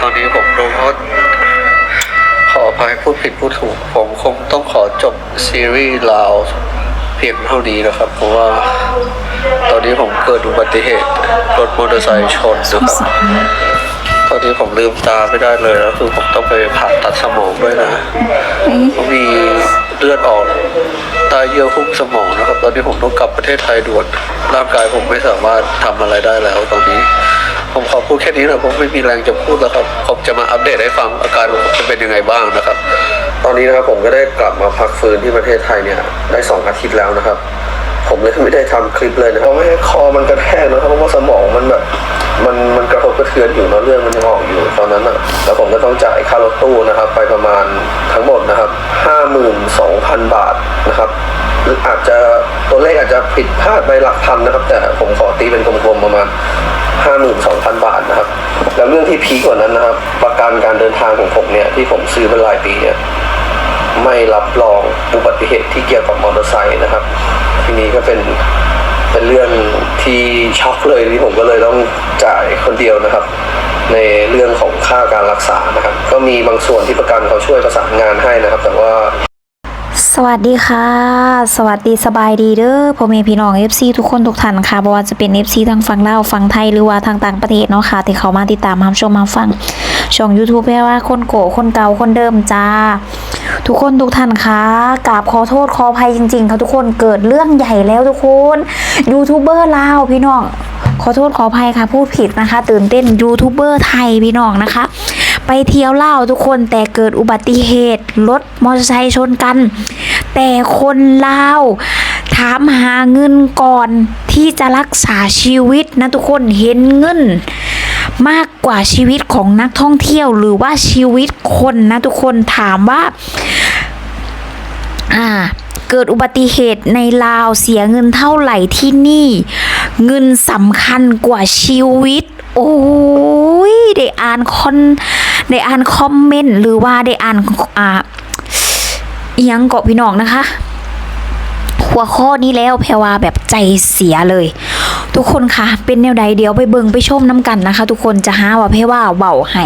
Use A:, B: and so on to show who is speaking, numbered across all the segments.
A: ตอนนี้ผมโดนเขาขออภัยพูดผิดพูดถูก ผมคงต้องขอจบซีรีส์ลาวเพียงเท่านี้นะครับ เพราะว่า ตอนนี้ผมเกิดอุบัติเหตุรถมอเตอร์ไซค์ชนนะครับตอนนี้ผมลืมตาไม่ได้เลยแล้วคือผมต้องไปผ่าตัดสมองด้วยนะผมมีเลือดออกใต้เยื่อหุ้มสมองนะครับ ตอนนี้ผมต้องกลับประเทศไทยด่วนร่างกายผมไม่สามารถทำอะไรได้แล้วตอนนี้ ผมขอพูดแค่นี้นะผมไม่มีแรงจะพูดแล้วครับผมจะมาอัปเดตให้ฟังอาการของผมจะเป็นยังไงบ้างนะครับ ตอนนี้นะครับผมก็ได้กลับมาพักฟื้นที่ประเทศไทยเนี่ยได้สองอาทิตย์แล้วนะครับ ผมเลยไม่ได้ทำคลิปเลยนะครับเพราะไม่ให้คอมันกระแทกนะครับเพราะว่าสมองมันแบบมันมันกระทบกระเทือนอยู่เนอะเรื่องมันยังออกอยู่ตอนนั้นอะแล้วผมก็ต้องจ่ายค่ารถตู้นะครับ ไปประมาณทั้งหมดนะครับห้าหมื่นสองพันบาทนะครับออาจจะตัวเลขอาจจะผิดพลาดไปหลักพันนะครับ แต่ผมขอตีเป็นกลมๆประมาณ ห้าหมื่นสองพันบาทนะครับ แล้วเรื่องที่พีกว่านั้นนะครับ ประกันการเดินทางของผมเนี่ยที่ผมซื้อเป็นรายปีเนี่ยไม่รับรองอุบัติเหตุที่เกี่ยวกับมอเตอร์ไซค์นะครับ ทีนี้ก็เป็นเป็นเรื่องที่ช็อกเลยที่ผมก็เลยต้องจ่ายคนเดียวนะครับ ในเรื่องของค่าการรักษานะครับ ก็มีบางส่วนที่ประกันเขาช่วยประสานงานให้นะครับ แต่ว่า
B: สวัสดีค่ะ สวัสดีสบายดีเด้อพ่อแม่พี่น้อง FC ทุกคนทุกท่านค่ะบ่ว่าจะเป็น FC ทางฝั่งลาวฝั่งไทยหรือว่าทางต่างประเทศเนาะค่ะ ที่เขามาติดตามรับชมมาฟังช่อง YouTube แปลว่าคนโกคนเก่าคนเดิมจ้า ทุกคนทุกท่านคะกราบขอโทษขออภัยจริงๆค่ะทุกคนเกิดเรื่องใหญ่แล้วทุกคนยูทูบเบอร์ลาวพี่น้องขอโทษขออภัยค่ะพูดผิดนะคะ ตื่นเต้นยูทูบเบอร์ไทยพี่น้องนะคะ ไปเที่ยวเล่าวทุกคนแต่เกิดอุบัติเหตุรถมอเตอร์ไซค์ชนกัน แต่คนลาวถามหาเงินก่อนที่จะรักษาชีวิตนะทุกคนเห็นเงินมากกว่าชีวิตของนักท่องเที่ยวหรือว่าชีวิตคนนะทุกคนถามว่า อ่า เกิดอุบัติเหตุในลาวเสียเงินเท่าไหร่ที่นี่ เงินสำคัญกว่าชีวิต โอ้ยได้อ่านคอนได้อ่านคอมเมนต์หรือว่าได้อ่านอ่าอิหยังเกาะพี่น้องนะคะ หัวข้อนี้แล้วแพรว่าแบบใจเสียเลย ทุกคนคะเป็นแนวใดเดี๋ยวไปเบิงไปชมน้ำกันนะคะ ทุกคนจะหาว่าแพรว่าเบาให้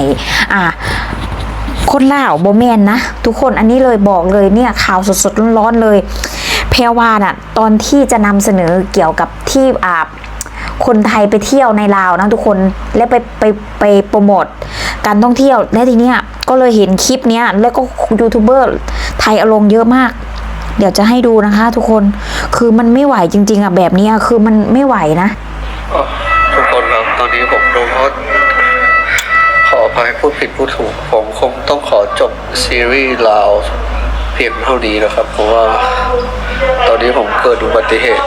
B: อ่าคนล่าวโบแมนนะ ทุกคนอันนี้เลยบอกเลยเนี่ยข่าวสดๆร้อนๆเลย แพรวาน่ะตอนที่จะนำเสนอเกี่ยวกับที่อ่า คนไทยไปเที่ยวในลาวนะทุกคนและไปไปไปโปรโมทการท่องเที่ยวและทีเนี้ยก็เลยเห็นคลิปเนี้ยแล้วก็ยูทูบเบอร์ไทยเอาลงเยอะมาก เดี๋ยวจะให้ดูนะคะ ทุกคนคือมันไม่ไหวจริง ๆอะแบบนี้คือมันไม่ไหวนะ
A: ทุกคนครับตอนนี้ผมโดนเขาขออภัยพูดผิดพูดถูก ผมคงต้องขอจบซีรีส์ลาวเพียงเท่านี้นะครับ เพราะว่า เกิดอุบัติเหตุ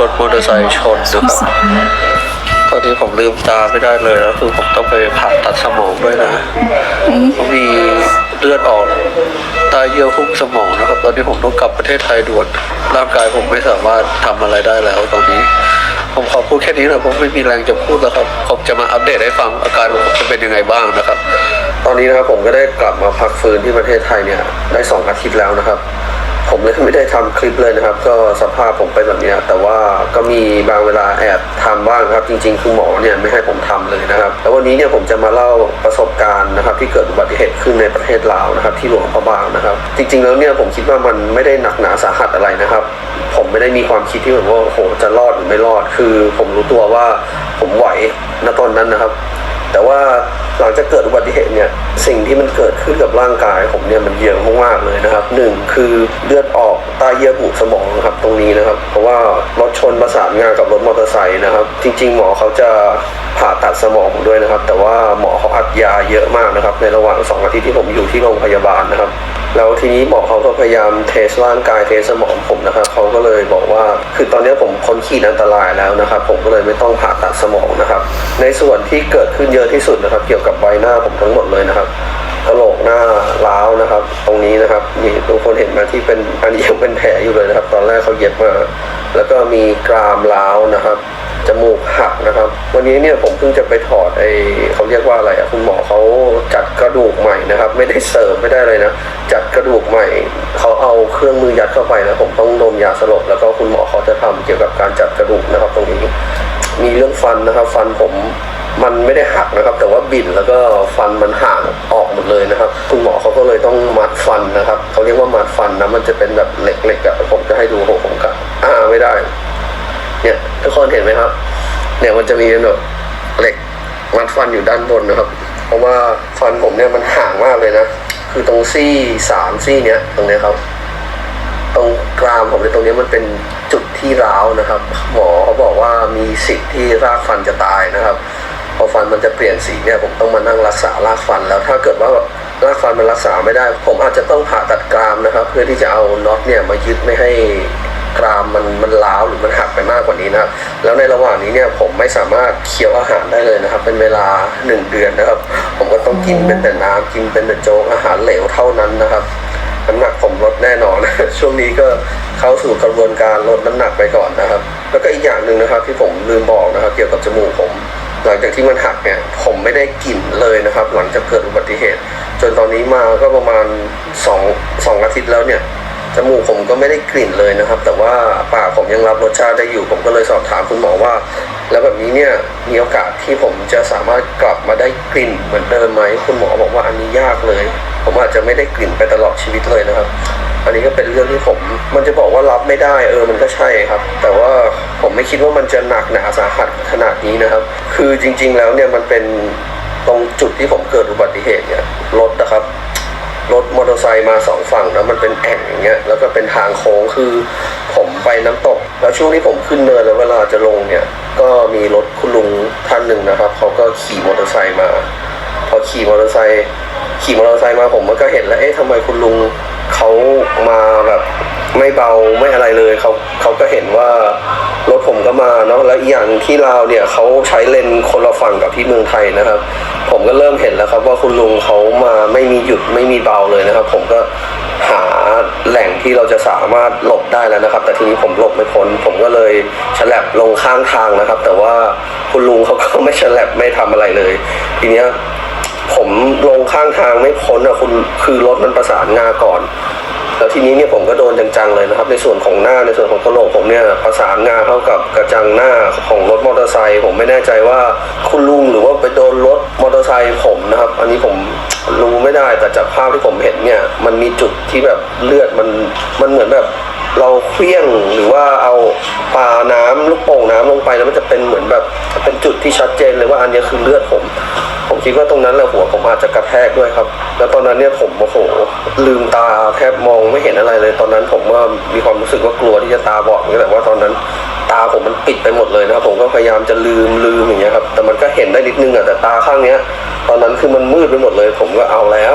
A: รถมอเตอร์ไซค์ชนนะครับตอนนี้ผมลืมตาไม่ได้เลยแล้วคือผมต้องไปผ่าตัดสมองด้วยนะผมมีเลือดออกใต้เยื่อหุ้มสมองนะครับ ตอนนี้ผมต้องกลับประเทศไทยด่วนร่างกายผมไม่สามารถทำอะไรได้แล้วตอนนี้ ผมขอพูดแค่นี้นะผมไม่มีแรงจะพูดแล้วครับผมจะมาอัปเดตให้ฟังอาการของผมจะเป็นยังไงบ้างนะครับ ตอนนี้นะครับผมก็ได้กลับมาพักฟื้นที่ประเทศไทยเนี่ยได้สองอาทิตย์แล้วนะครับ ผมเลยไม่ได้ทำคลิปเลยนะครับ ก็สภาพผมเป็นแบบนี้แต่ว่าก็มีบางเวลาแอบทำบ้างครับ จริงๆคุณหมอเนี่ยไม่ให้ผมทำเลยนะครับ แล้ววันนี้เนี่ยผมจะมาเล่าประสบการณ์นะครับ ที่เกิดอุบัติเหตุขึ้นในประเทศลาวนะครับ ที่หลวงพระบางนะครับ จริง ๆ แล้วเนี่ยผมคิดว่ามันไม่ได้หนักหนาสาหัสอะไรนะครับ ผมไม่ได้มีความคิดที่แบบว่าโอ้โหจะรอดหรือไม่รอด คือ ผมรู้ตัวว่าผมไหวณตอนนั้นนะครับ แต่ว่าหลังจากเกิดอุบัติเหตุเนี่ยสิ่งที่มันเกิดขึ้นกับร่างกายผมเนี่ยมันเยอะมากๆเลยนะครับหนึ่งคือเลือดออกใต้เยื่อบุสมองนะครับตรงนี้นะครับ เพราะว่ารถชนประสานงานกับรถมอเตอร์ไซค์นะครับ จริง ๆ หมอเขาจะผ่าตัดสมองผมด้วยนะครับ แต่ว่าหมอเขาอัดยาเยอะมากนะครับ ในระหว่างสองอาทิตย์ที่ผมอยู่ที่โรงพยาบาลนะครับ แล้วทีนี้หมอเขาก็พยายามเทสร่างกายเทสสมองผมนะครับเขาก็เลยบอกว่า คือตอนนี้ผมพ้นขีดอันตรายแล้วนะครับ ผมก็เลยไม่ต้องผ่าตัดสมองนะครับ ในส่วนที่เกิดขึ้นเยอะที่สุดนะครับ เกี่ยวกับใบหน้าผมทั้งหมดเลยนะครับกระโหลกหน้าล้าวนะครับ ตรงนี้นะครับนี่ทุกคนเห็นไหมที่เป็นอันนี้ยังเป็นแผลอยู่เลยนะครับ ตอนแรกเขาเย็บมา แล้วก็มีกรามล้าวนะครับ จมูกหักนะครับ วันนี้เนี่ยผมเพิ่งจะไปถอดไอ้เขาเรียกว่าอะไรอะคุณหมอเขาจัดกระดูกใหม่นะครับ ไม่ได้เสริมไม่ได้เลยนะ จัดกระดูกใหม่เขาเอาเครื่องมือยัดเข้าไปนะผมต้องดมยาสลบแล้วก็คุณหมอเขาจะทำเกี่ยวกับการจัดกระดูกนะครับ ตรงนี้ มีเรื่องฟันนะครับ ฟันผมมันไม่ได้หักนะครับ แต่ว่าบินแล้วก็ฟันมันห่างออกหมดเลยนะครับ คุณหมอเขาก็เลยต้องมัดฟันนะครับเขาเรียกว่ามัดฟันนะมันจะเป็นแบบเหล็กๆอะผมจะให้ดูโหผมกะอ่าไม่ได้ เนี่ย ทุกคนเห็นไหมครับ เนี่ยมันจะมีเป็นแบบเหล็กมัดฟันอยู่ด้านบนนะครับ เพราะว่าฟันผมเนี่ยมันห่างมากเลยนะ คือตรงซี่สามซี่เนี้ยตรงเนี้ยครับ ตรงกรามผมในตรงนี้มันเป็นจุดที่ร้าวนะครับ หมอเขาบอกว่ามีสิทธิ์ที่รากฟันจะตายนะครับพอฟันมันจะเปลี่ยนสีเนี่ยผมต้องมานั่งรักษารากฟันแล้วถ้าเกิดว่าแบบรากฟันมันรักษาไม่ได้ ผมอาจจะต้องผ่าตัดกรามนะครับ เพื่อที่จะเอาน็อตเนี่ยมายึดไม่ให้ กรามมันมันร้าวหรือมันหักไปมากกว่านี้นะครับ แล้วในระหว่างนี้เนี่ยผมไม่สามารถเคี้ยวอาหารได้เลยนะครับ เป็นเวลาหนึ่งเดือนนะครับ ผมก็ต้องกินเป็นแต่น้ำกินเป็นแต่โจ๊กอาหารเหลวเท่านั้นนะครับน้ำหนักผมลดแน่นอน ช่วงนี้ก็เข้าสู่กระบวนการลดน้ำหนักไปก่อนนะครับ แล้วก็อีกอย่างหนึ่งนะครับที่ผมลืมบอกนะครับ เกี่ยวกับจมูกผม หลังจากที่มันหักเนี่ยผมไม่ได้กลิ่นเลยนะครับ หลังจากเกิดอุบัติเหตุ จนตอนนี้มาก็ประมาณสองสองอาทิตย์แล้วเนี่ย จมูกผมก็ไม่ได้กลิ่นเลยนะครับ แต่ว่าปากผมยังรับรสชาติได้อยู่ ผมก็เลยสอบถามคุณหมอว่า แล้วแบบนี้เนี่ยมีโอกาสที่ผมจะสามารถกลับมาได้กลิ่นเหมือนเดิมไหมคุณหมอบอกว่าอันนี้ยากเลย ผมอาจจะไม่ได้กลิ่นไปตลอดชีวิตเลยนะครับ อันนี้ก็เป็นเรื่องที่ผม มันจะบอกว่ารับไม่ได้เออมันก็ใช่ครับ แต่ว่าผมไม่คิดว่ามันจะหนักหนาสาหัสขนาดนี้นะครับ คือจริง ๆ แล้วเนี่ยมันเป็นตรงจุดที่ผมเกิดอุบัติเหตุเนี่ยรถนะครับ รถมอเตอร์ไซค์มาสองฝั่งแล้วมันเป็นแอ่งอย่างเงี้ยแล้วก็เป็นทางโค้งคือผมไปน้ำตก แล้วช่วงที่ผมขึ้นเนินแล้วเวลาจะลงเนี่ย ก็มีรถคุณลุงท่านหนึ่งนะครับเขาก็ขี่มอเตอร์ไซค์มา พอขี่มอเตอร์ไซค์ขี่มอเตอร์ไซค์มาผมก็เห็นแล้วเอ๊ะทำไมคุณลุงเขามาแบบไม่เบาไม่อะไรเลยเขาเขาก็เห็นว่ารถ ผมก็มาเนาะแล้วอีกอย่างที่ลาวเนี่ยเขาใช้เลนคนละฝั่งกับที่เมืองไทยนะครับ ผมก็เริ่มเห็นแล้วครับ ว่าคุณลุงเขามาไม่มีหยุดไม่มีเบาเลยนะครับ ผมก็หาแหล่งที่เราจะสามารถหลบได้แล้วนะครับ แต่ทีนี้ผมหลบไม่พ้นผมก็เลยฉลับลงข้างทางนะครับ แต่ว่าคุณลุงเขาก็ไม่ฉลับไม่ทำอะไรเลย ทีเนี้ยผมลงข้างทางไม่พ้นอะคุณคือรถมันประสานงาก่อน แล้วทีนี้เนี่ยผมก็โดนจังๆเลยนะครับ ในส่วนของหน้าในส่วนของกระโหลกผมเนี่ยประสานงาเข้ากับกระจังหน้าของรถมอเตอร์ไซค์ผมไม่แน่ใจว่าคุณลุงหรือว่าไปโดนรถมอเตอร์ไซค์ผมนะครับ อันนี้ผมรู้ไม่ได้แต่จากภาพที่ผมเห็นเนี่ยมันมีจุดที่แบบเลือดมันมันเหมือนแบบ เราเคลี้ยงหรือว่าเอาปาน้ำลูกโป่งน้ำลงไปแล้วมันจะเป็นเหมือนแบบเป็นจุดที่ชัดเจนเลยว่าอันนี้คือเลือดผม ผมคิดว่าตรงนั้นแหละหัวผมอาจจะกระแทกด้วยครับ แล้วตอนนั้นเนี่ยผมโอ้โหลืมตาแทบมองไม่เห็นอะไรเลย ตอนนั้นผมว่ามีความรู้สึกว่ากลัวที่จะตาบอดนกันแต่ว่าตอนนั้นตาผมมันปิดไปหมดเลยนะครับ ผมก็พยายามจะลืมลืมอย่างเงี้ยครับ แต่มันก็เห็นได้นิดนึงอะแต่ตาข้างเนี้ย ตอนนั้นคือมันมืดไปหมดเลย ผมก็เอาแล้ว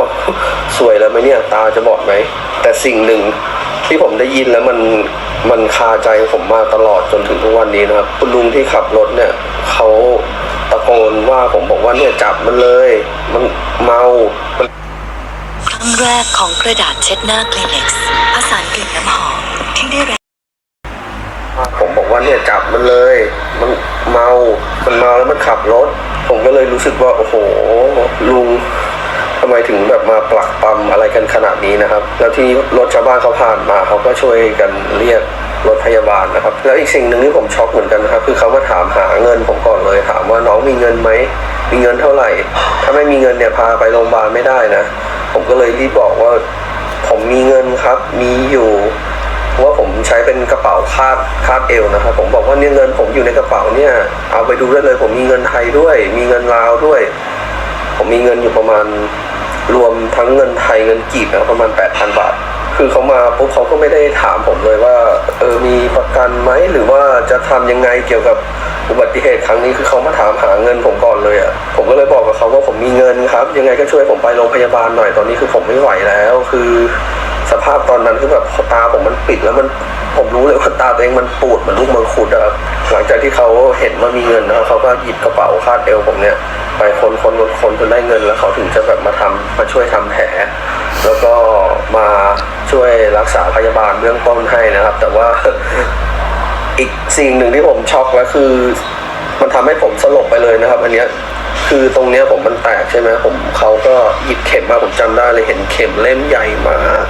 A: สวยแล้วไหมเนี่ย ตาจะบอดไหมแต่สิ่งหนึ่ง ที่ผมได้ยินแล้วมันมันคาใจผมมาตลอดจนถึงทุกวันนี้นะครับ คุณลุงที่ขับรถเนี่ยเขาตะโกนว่าผมบอกว่าเนี่ยจับมันเลย มันเมามัน
C: ครั้งแรกของกระดาษเช็ดหน้าคลินิกส์ผสานกลิ่นน้ำหอมที่ได้รับ
A: ผมบอกว่าเนี่ยจับมันเลย มันเมา มันเมาแล้วมันขับรถ ผมก็เลยรู้สึกว่าโอ้โหลุง ทำไมถึงแบบมาปลักปั๊มอะไรกันขนาดนี้นะครับ แล้วที่รถชาวบ้านเขาผ่านมาเขาก็ช่วยกันเรียกรถพยาบาลนะครับ แล้วอีกสิ่งหนึ่งที่ผมช็อกเหมือนกันนะครับคือเขามาถามหาเงินผมก่อนเลย ถามว่าน้องมีเงินไหมมีเงินเท่าไหร่ ถ้าไม่มีเงินเนี่ยพาไปโรงพยาบาลไม่ได้นะ ผมก็เลยรีบบอกว่า ผมมีเงินครับ มีอยู่เพราะว่าผมใช้เป็นกระเป๋าคาดคาดเอวนะครับ ผมบอกว่าเนี่ยเงินผมอยู่ในกระเป๋าเนี่ย เอาไปดูได้เลย ผมมีเงินไทยด้วย มีเงินลาวด้วย ผมมีเงินอยู่ประมาณ รวมทั้งเงินไทยเงินกีบนะประมาณ 8,000 บาท คือเขามาปุ๊บเขาก็ไม่ได้ถามผมเลยว่าเออมีประกันไหมหรือว่าจะทำยังไงเกี่ยวกับอุบัติเหตุครั้งนี้คือเขามาถามหาเงินผมก่อนเลยอะ่ะผมก็เลยบอกกับเขาว่าผมมีเงินครับ ยังไงก็ช่วยผมไปโรงพยาบาลหน่อยตอนนี้คือผมไม่ไหวแล้ว คือสภาพตอนนั้นคือแบบตาผมมันปิดแล้วมันผมรู้เลยว่าตาตัวเองมันปูดเหมือนลูกมังคุดอะ หลังจากที่เขาเห็นว่ามีเงินนะเขาก็หยิบกระเป๋าคาดเอวผมเนี่ย ไปคนคนคนคนจนได้เงินแล้วเขาถึงจะแบบมาทำมาช่วยทำแผลแล้วก็มาช่วยรักษาพยาบาลเบื้องต้นให้นะครับ แต่ว่าอีกสิ่งหนึ่งที่ผมช็อกแล้วคือ มันทำให้ผมสลบไปเลยนะครับ อันเนี้ยคือตรงเนี้ยผมมันแตกใช่ไหมผมเขาก็หยิบเข็มมาผมจำได้เลยเห็นเข็มเล่มใหญ่มาก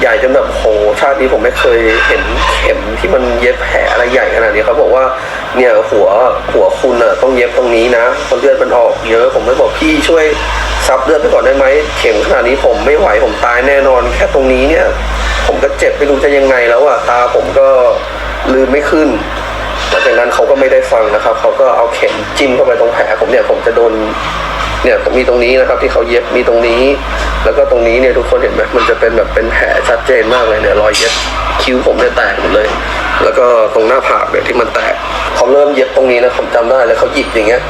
A: ใหญ่จนแบบโหชาตินี้ผมไม่เคยเห็นเข็มที่มันเย็บแผลอะไรใหญ่ขนาดนี้เขาบอกว่าเนี่ยหัวหัวคุณอะต้องเย็บตรงนี้นะเพราะเลือดมันออกเยอะผมเลยบอกพี่ช่วยซับเลือดไปก่อนได้ไหมเข็มขนาดนี้ผมไม่ไหวผมตายแน่นอน แค่ตรงนี้เนี่ย ผมก็เจ็บไม่รู้จะยังไงแล้วอะตาผมก็ลืมไม่ขึ้นหลังจากนั้นเขาก็ไม่ได้ฟังนะครับเขาก็เอาเข็มจิ้มเข้าไปตรงแผลผมเนี่ยผมจะโดน เนี่ยมีตรงนี้นะครับที่เขาเย็บมีตรงนี้ แล้วก็ตรงนี้เนี่ยทุกคนเห็นไหมมันจะเป็นแบบเป็นแผลชัดเจนมากเลยเนี่ยรอยเย็บคิ้วผมเนี่ยแตกหมดเลย แล้วก็ตรงหน้าผากเนี่ยที่มันแตกเขาเริ่มเย็บตรงนี้นะผมจำได้เลยเขาหยิบอย่างเงี้ย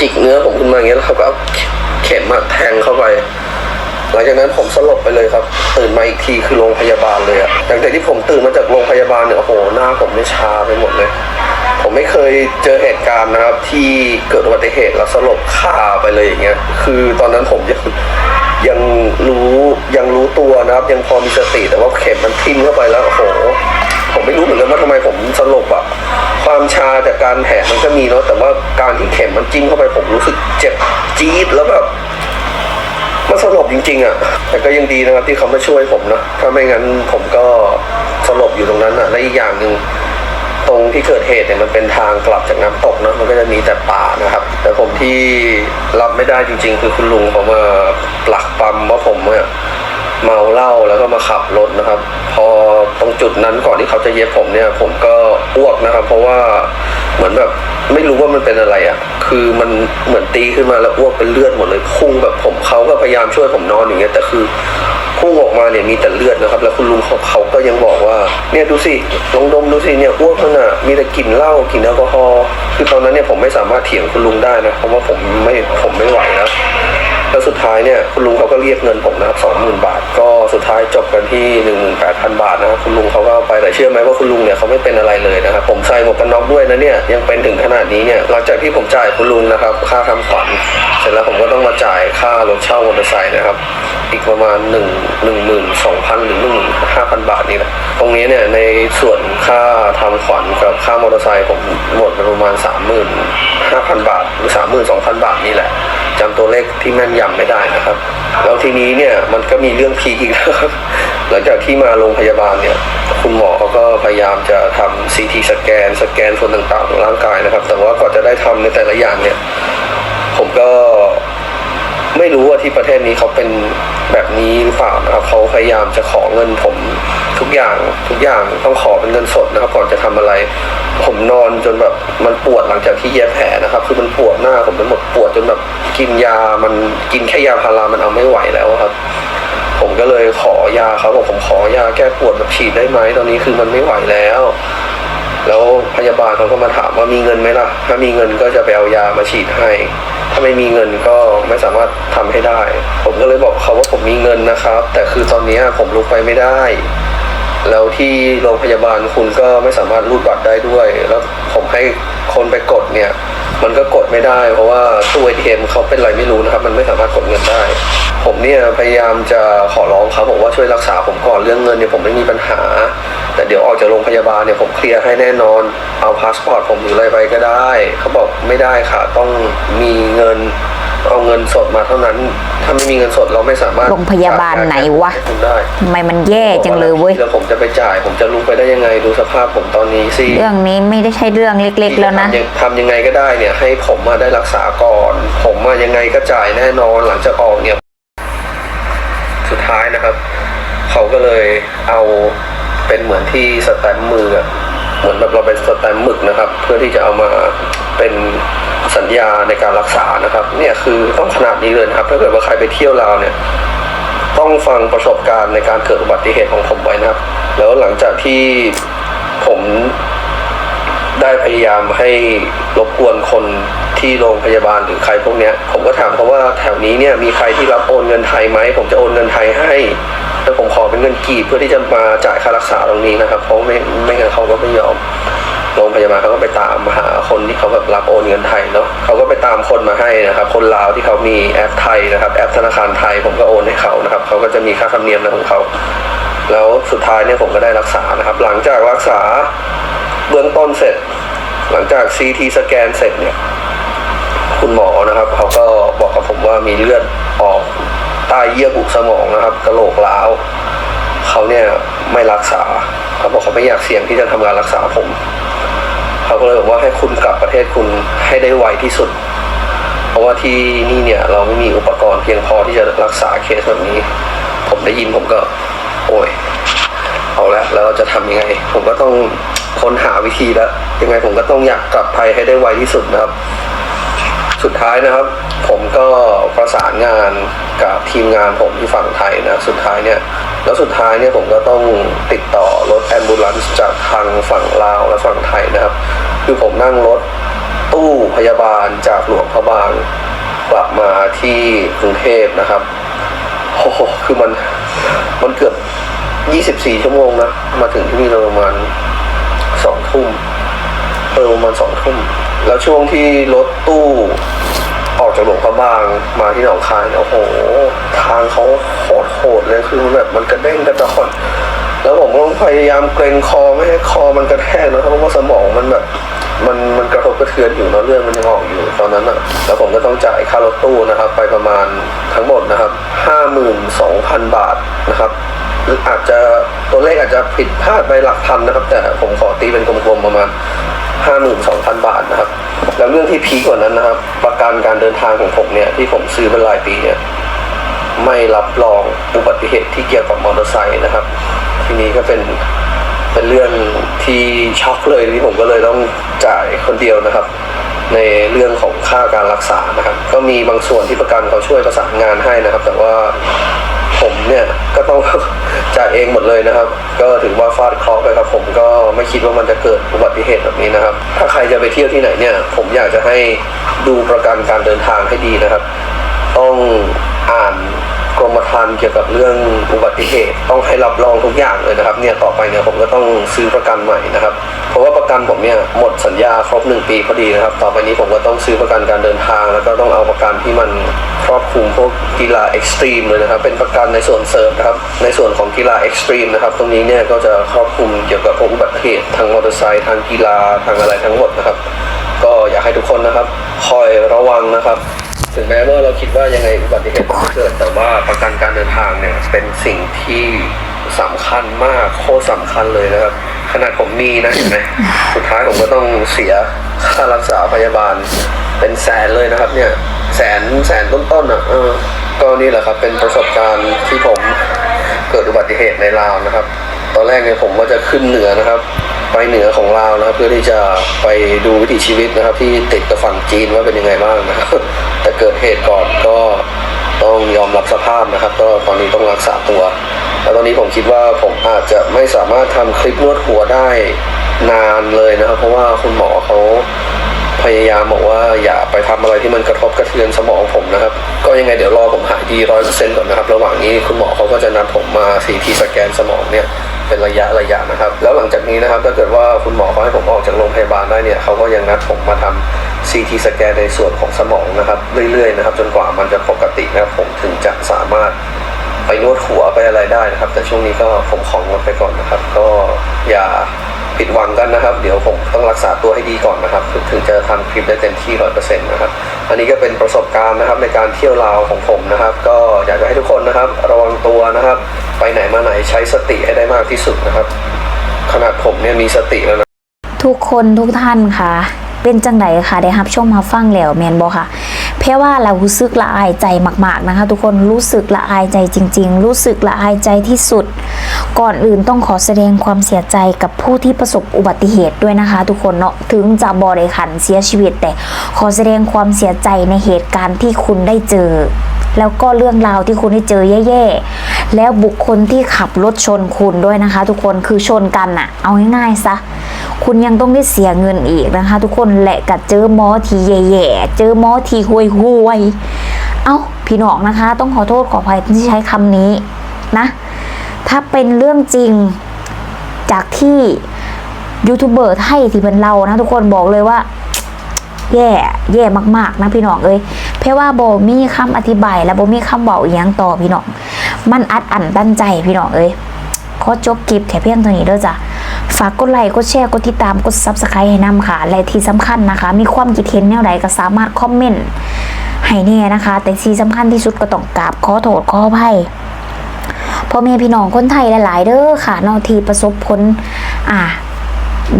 A: จิกเนื้อผมขึ้นมาอย่างเงี้ยแล้วเขาก็เอาเข็มอะแทงเข้าไปหลังจากนั้นผมสลบไปเลยครับ ตื่นมาอีกทีคือโรงพยาบาลเลยอะหลังจากที่ผมตื่นมาจากโรงพยาบาลเนี่ยโอ้โหหน้าผมเนี่ชาไปหมดเลย ผมไม่เคยเจอเหตุการณ์นะครับ ที่เกิดอุบัติเหตุแล้วสลบคาไปเลยอย่างเงี้ย คือตอนนั้นผมยังยังรู้ยังรู้ตัวนะครับ ยังพอมีสติแต่ว่าเข็มมันทิ่มเข้าไปแล้วโอ้โหผมไม่รู้เหมือนกันว่าทำไมผมสลบอะความชาจากการแผลมันก็มีเนาะแต่ว่าการที่เข็มมันจิ้มเข้าไปผมรู้สึกเจ็บจี๊ดแล้วแบบมันสลบจริงๆอะแต่ก็ยังดีนะครับที่เขามาช่วยผมนะถ้าไม่งั้นผมก็สลบอยู่ตรงนั้นอะและอีกอย่างหนึ่ง ตรงที่เกิดเหตุเนี่ยมันเป็นทางกลับจากน้ำตกเนาะมันก็จะมีแต่ป่านะครับ แต่ผมที่รับไม่ได้จริง ๆ คือคุณลุงเขามาปลักปั๊มว่าผมเนี่ยเมาเหล้าแล้วก็มาขับรถนะครับ พอตรงจุดนั้นก่อนที่เขาจะเย็บผมเนี่ย ผมก็อ้วกนะครับ เพราะว่าเหมือนแบบไม่รู้ว่ามันเป็นอะไรอะ คือมันเหมือนตีขึ้นมาแล้วอ้วกเป็นเลือดหมดเลยพุ่งแบบผมเขาก็พยายามช่วยผมนอนอย่างเงี้ยแต่คือ พุ่งออกมาเนี่ยมีแต่เลือดนะครับ แล้วคุณลุงเขาเขาก็ยังบอกว่าเนี่ยดูสิลองดมดูสิเนี่ยอ้วกมันอะมีแต่กลิ่นเหล้ากลิ่นแอลกอฮอล์คือตอนนั้นเนี่ยผมไม่สามารถเถียงคุณลุงได้นะเพราะว่าผมไม่ผมไม่ไหวนะแล้วสุดท้ายเนี่ยคุณลุงเขาก็เรียกเงินผมนะครับสองหมื่นบาท ก็สุดท้ายจบกันที่หนึ่งหมื่นแปดพันบาทนะครับคุณลุงเขาก็ไปแต่เชื่อไหมว่าคุณลุงเนี่ยเขาไม่เป็นอะไรเลยนะครับผมใส่หมวกกันน็อกด้วยนะเนี่ยยังเป็นถึงขนาดนี้เนี่ยหลังจากที่ผมจ่ายคุณลุงนะครับค่าทำขวัญ สร็จแล้วผมก็ต้องมาจ่ายค่ารถเช่ามอเตอร์ไซค์นะครับ อีกประมาณหนึ่งหนึ่งหมื่นสองพันหรือหนึ่งห้าพันบาทนี่แหละตรงนี้เนี่ยในส่วนค่าทำขวัญกับค่ามอเตอร์ไซค์ผมหมดไปประมาณสามหมื่นห้าพันบาท หรือสามหมื่นสองพันบาทนี่แหละจำตัวเลขที่แม่นยำไม่ได้นะครับ แล้วทีนี้เนี่ยมันก็มีเรื่องพีอีกแล้วครับหลังจากที่มาโรงพยาบาลเนี่ยคุณหมอเขาก็พยายามจะทำซีทีสแกน สแกนส่วนต่างๆของร่างกายนะครับ แต่ว่าก่อนจะได้ทำในแต่ละอย่างเนี่ย ก็ไม่รู้ว่าที่ประเทศนี้เขาเป็นแบบนี้หรือเปล่านะครับเขาพยายามจะขอเงินผมทุกอย่างทุกอย่างต้องขอเป็นเงินสดนะครับ ก่อนจะทำอะไร ผมนอนจนแบบมันปวดหลังจากที่เย็บแผลนะครับ คือมันปวดหน้าผมไปหมดปวดจนแบบกินยามันกินแค่ยาพารามันเอาไม่ไหวแล้วครับ ผมก็เลยขอยาเขาบอกผมขอยาแก้ปวดแบบฉีดได้ไหมตอนนี้คือมันไม่ไหวแล้ว แล้วพยาบาลเขาก็มาถามว่ามีเงินไหมล่ะ ถ้ามีเงินก็จะไปเอายามาฉีดให้ ถ้าไม่มีเงินก็ไม่สามารถทำให้ได้ ผมก็เลยบอกเขาว่าผมมีเงินนะครับ แต่คือตอนนี้ผมลุกไปไม่ได้ แล้วที่โรงพยาบาลคุณก็ไม่สามารถรูดบัตรได้ด้วย แล้วผมให้คนไปกดเนี่ย มันก็กดไม่ได้ เพราะว่าตู้เอทีเอ็มเขาเป็นอะไรไม่รู้นะครับ มันไม่สามารถกดเงินได้ ผมเนี่ยพยายามจะขอร้องเขาบอกว่าช่วยรักษาผมก่อนเรื่องเงินเนี่ยผมไม่มีปัญหา แต่เดี๋ยวออกจากโรงพยาบาลเนี่ยผมเคลียร์ให้แน่นอน เอาพาสปอร์ตผมหรืออะไรไปก็ได้ เขาบอกไม่ได้ค่ะต้องมีเงิน เอาเงินสดมาเท่านั้น ถ้าไม่มีเงินสดเราไม่สามารถ
B: โรงพยาบาลไหนวะ
A: จ่ายคุณได้
B: ทำไมมันแย่จังเลยเว้ย
A: แล้วผมจะไปจ่าย ผมจะลุกไปได้ยังไงดูสภาพผมตอนนี้สิ
B: เรื่องนี้ไม่ได้ใช่เรื่องเล็ก ๆ แล้วนะ
A: ทำยังทำยังไงก็ได้เนี่ย ให้ผมมาได้รักษาก่อน ผมมายังไงก็จ่ายแน่นอนหลังจากออกเนี่ยสุดท้ายนะครับ เขาก็เลยเอาเป็นเหมือนที่สแตมป์มืออะ เหมือนแบบเราไปสแตมป์หมึกนะครับ เพื่อที่จะเอามาเป็นสัญญาในการรักษานะครับ เนี่ยคือต้องขนาดนี้เลยนะครับ ถ้าเกิดว่าใครไปเที่ยวลาวเนี่ยต้องฟังประสบการณ์ในการเกิดอุบัติเหตุของผมไว้นะครับ แล้วหลังจากที่ผม ได้พยายามให้รบกวนคนที่โรงพยาบาลหรือใครพวกเนี้ย ผมก็ถามเขาว่าแถวนี้เนี่ยมีใครที่รับโอนเงินไทยไหมผมจะโอนเงินไทยให้แล้วผมขอเป็นเงินกีบเพื่อที่จะมาจ่ายค่ารักษาตรงนี้นะครับเพราะไม่ไม่งั้นเขาก็ไม่ยอมโรงพยาบาลเขาก็ไปตามหาคนที่เขาแบบรับโอนเงินไทยเนาะเขาก็ไปตามคนมาให้นะครับ คนลาวที่เขามีแอปไทยนะครับ แอปธนาคารไทยผมก็โอนให้เขานะครับเขาก็จะมีค่าธรรมเนียมอะไรของเขาแล้วสุดท้ายเนี่ยผมก็ได้รักษานะครับ หลังจากรักษา เบื้องต้นเสร็จ หลังจาก CT สแกนเสร็จเนี่ย คุณหมอนะครับเขาก็บอกกับผมว่ามีเลือดออกใต้เยื่อบุสมองนะครับกระโหลกร้าวเขาเนี่ยไม่รักษาเขาบอกเขาไม่อยากเสี่ยงที่จะทำงานรักษาผมเขาก็เลยบอกว่าให้คุณกลับประเทศคุณให้ได้ไวที่สุด เพราะว่าที่นี่เนี่ยเราไม่มีอุปกรณ์เพียงพอที่จะรักษาเคสแบบนี้ ผมได้ยินผมก็ โอ้ยเอาละแล้วจะทำยังไง ผมก็ต้อง ค้นหาวิธีแล้วยังไงผมก็ต้องอยากกลับไทยให้ได้ไวที่สุดนะครับ สุดท้ายนะครับ ผมก็ประสานงานกับทีมงานผมที่ฝั่งไทยนะสุดท้ายเนี่ยแล้วสุดท้ายเนี่ยผมก็ต้องติดต่อรถแอมบูลันซ์จากทางฝั่งลาวและฝั่งไทยนะครับ คือผมนั่งรถตู้พยาบาลจากหลวงพระบางกลับมาที่กรุงเทพนะครับโอ้โหคือมันมันเกือบ 24 ชั่วโมงนะ มาถึงที่นี่เราประมาณ สองทุ่มเออประมาณสองทุ่มแล้วช่วงที่รถตู้ออกจากหลวงพระบางมาที่หนองคายเนี่ยโอ้โห ทางเขาโคตรโหดเลยคือมันแบบมันกระเด้งกระดอนแล้วผมก็พยายามเกรงคอไม่ให้คอมันกระแทกนะเพราะว่าสมองมันแบบ มันมันกระทบกระเทือนอยู่เนอะเรื่องมันยังออกอยู่ตอนนั้นอะแล้วผมก็ต้องจ่ายค่ารถตู้นะครับ ไปประมาณทั้งหมดนะครับห้าหมื่นสองพันบาทนะครับหรืออาจจะตัวเลขอาจจะผิดพลาดไปหลักพันนะครับ แต่ผมขอตีเป็นกลมๆประมาณห้าหมื่นสองพันบาทนะครับ แล้วเรื่องที่พีกว่านั้นนะครับ ประกันการเดินทางของผมเนี่ยที่ผมซื้อเป็นรายปีเนี่ยไม่รับรองอุบัติเหตุที่เกี่ยวกับมอเตอร์ไซค์นะครับ ทีนี้ก็เป็น เป็นเรื่องที่ช็อกเลยที่ผมก็เลยต้องจ่ายคนเดียวนะครับ ในเรื่องของค่าการรักษานะครับ ก็มีบางส่วนที่ประกันเขาช่วยประสานงานให้นะครับ แต่ว่าผมเนี่ยก็ต้องจ่ายเองหมดเลยนะครับ ก็ถือว่าฟาดเคราะห์ไปครับ ผมก็ไม่คิดว่ามันจะเกิดอุบัติเหตุแบบนี้นะครับ ถ้าใครจะไปเที่ยวที่ไหนเนี่ย ผมอยากจะให้ดูประกันการเดินทางให้ดีนะครับ ต้องอ่าน กรมธรรม์เกี่ยวกับเรื่องอุบัติเหตุ ต้องให้รับรองทุกอย่างเลยนะครับ เนี่ยต่อไปเนี่ยผมก็ต้องซื้อประกันใหม่นะครับ เพราะว่าประกันผมเนี่ยหมดสัญญาครบหนึ่งปีพอดีนะครับ ต่อไปนี้ผมก็ต้องซื้อประกันการเดินทาง แล้วก็ต้องเอาประกันที่มันครอบคลุมพวกกีฬาเอ็กซ์ตรีมเลยนะครับ เป็นประกันในส่วนเสริมนะครับ ในส่วนของกีฬาเอ็กซ์ตรีมนะครับ ตรงนี้เนี่ยก็จะครอบคลุมเกี่ยวกับพวกอุบัติเหตุทางมอเตอร์ไซค์ทางกีฬาทางอะไรทั้งหมดนะครับ ก็อยากให้ทุกคนนะครับ คอยระวังนะครับ ถึงแม้ว่าเราคิดว่ายังไงอุบัติเหตุไม่เกิด แต่ว่าประกันการเดินทางเนี่ยเป็นสิ่งที่สำคัญมากโคตรสำคัญเลยนะครับ ขนาดผมมีนะเห็นไหมสุดท้ายผมก็ต้องเสียค่ารักษาพยาบาล เป็นแสนเลยนะครับ เนี่ยแสนแสนต้นๆอะเออก็นี่แหละครับ เป็นประสบการณ์ที่ผมเกิดอุบัติเหตุในลาวนะครับ ตอนแรกเนี่ยผมว่าจะขึ้นเหนือนะครับ ไปเหนือของลาวนะครับเพื่อที่จะไปดูวิถีชีวิตนะครับ ที่ติดกับฝั่งจีนว่าเป็นยังไงบ้างนะครับแต่เกิดเหตุก่อนก็ต้องยอมรับสภาพนะครับ ก็ตอนนี้ต้องรักษาตัว แล้วตอนนี้ผมคิดว่าผมอาจจะไม่สามารถทำคลิปนวดหัวได้นานเลยนะครับ เพราะว่าคุณหมอเขาพยายามบอกว่าอย่าไปทำอะไรที่มันกระทบกระเทือนสมองผมนะครับ ก็ยังไงเดี๋ยวรอผมหายดีร้อยเปอร์เซ็นต์ก่อนนะครับ ระหว่างนี้คุณหมอเขาก็จะนัดผมมาซีทีสแกนสมองเนี่ย เป็นระยะระยะนะครับ แล้วหลังจากนี้นะครับถ้าเกิดว่าคุณหมอเขาให้ผมออกจากโรงพยาบาลได้เนี่ยเขาก็ยังนัดผมมาทำซีทีสแกนในส่วนของสมองนะครับเรื่อยๆนะครับ จนกว่ามันจะปกตินะครับผมถึงจะสามารถไปนวดหัวไปอะไรได้นะครับ แต่ช่วงนี้ก็ผมของงดไปก่อนนะครับ ก็อย่า ผิดหวังกันนะครับ เดี๋ยวผมต้องรักษาตัวให้ดีก่อนนะครับ ถึงจะทำคลิปได้เต็มที่ร้อยเปอร์เซ็นต์นะครับ อันนี้ก็เป็นประสบการณ์นะครับในการเที่ยวลาวของผมนะครับ ก็อยากจะให้ทุกคนนะครับ ระวังตัวนะครับ ไปไหนมาไหนใช้สติให้ได้มากที่สุดนะครับ ขนาดผมเนี่ยมีสติแล้วนะ
B: ทุกคนทุกท่านค่ะ เป็นจังไดค่ะได้รับช่วงมาฟังแล้วแมนบอค่ะ เพราะว่าเรารู้สึกละอายใจมาก ๆนะคะ ทุกคนรู้สึกละอายใจจริง ๆ รู้สึกละอายใจที่สุด ก่อนอื่นต้องขอแสดงความเสียใจกับผู้ที่ประสบอุบัติเหตุด้วยนะคะ ทุกคนเนาะถึงจะบริขันเสียชีวิต แต่ขอแสดงความเสียใจในเหตุการณ์ที่คุณได้เจอ แล้วก็เรื่องราวที่คุณได้เจอแย่ๆแล้วบุคคลที่ขับรถชนคุณด้วยนะคะ ทุกคนคือชนกันอะเอาง่ายๆซะ คุณยังต้องได้เสียเงินอีกนะคะ ทุกคนและกัดเจอหมอทีแย่ๆเจอหมอทีห่วยห่วยๆเอ้าพี่น้องนะคะ ต้องขอโทษขออภัยที่ใช้คำนี้นะ ถ้าเป็นเรื่องจริงจากที่ยูทูบเบอร์ไทยที่เป็นเรานะ ทุกคนบอกเลยว่า แย่แย่มาก ๆ นะพี่น้องเอ้ยเพราะว่าโบมีคำอธิบายและโบมีคำบอกอีกอย่างต่อพี่น้อง มันอัดอั้นตันใจพี่น้องเอ้ยขอจบคลิปแค่เพียงเท่านี้เด้อจ้ะ ฝากกดไลค์กดแชร์กดติดตามกดซับสไครต์ให้นำค่ะ และที่สำคัญนะคะ มีความคิดเห็นแนวใดก็สามารถคอมเมนต์ให้แน่นะคะ แต่ที่สำคัญที่สุดก็ต้องกราบขอโทษขออภัยพ่อแม่พี่น้องคนไทยหลาย ๆ เด้อค่ะนาะที่ประสบผลอ่า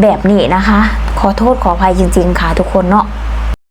B: แบบนี้นะคะ ขอโทษขออภัยจริง ๆ ค่ะทุกคนเนาะ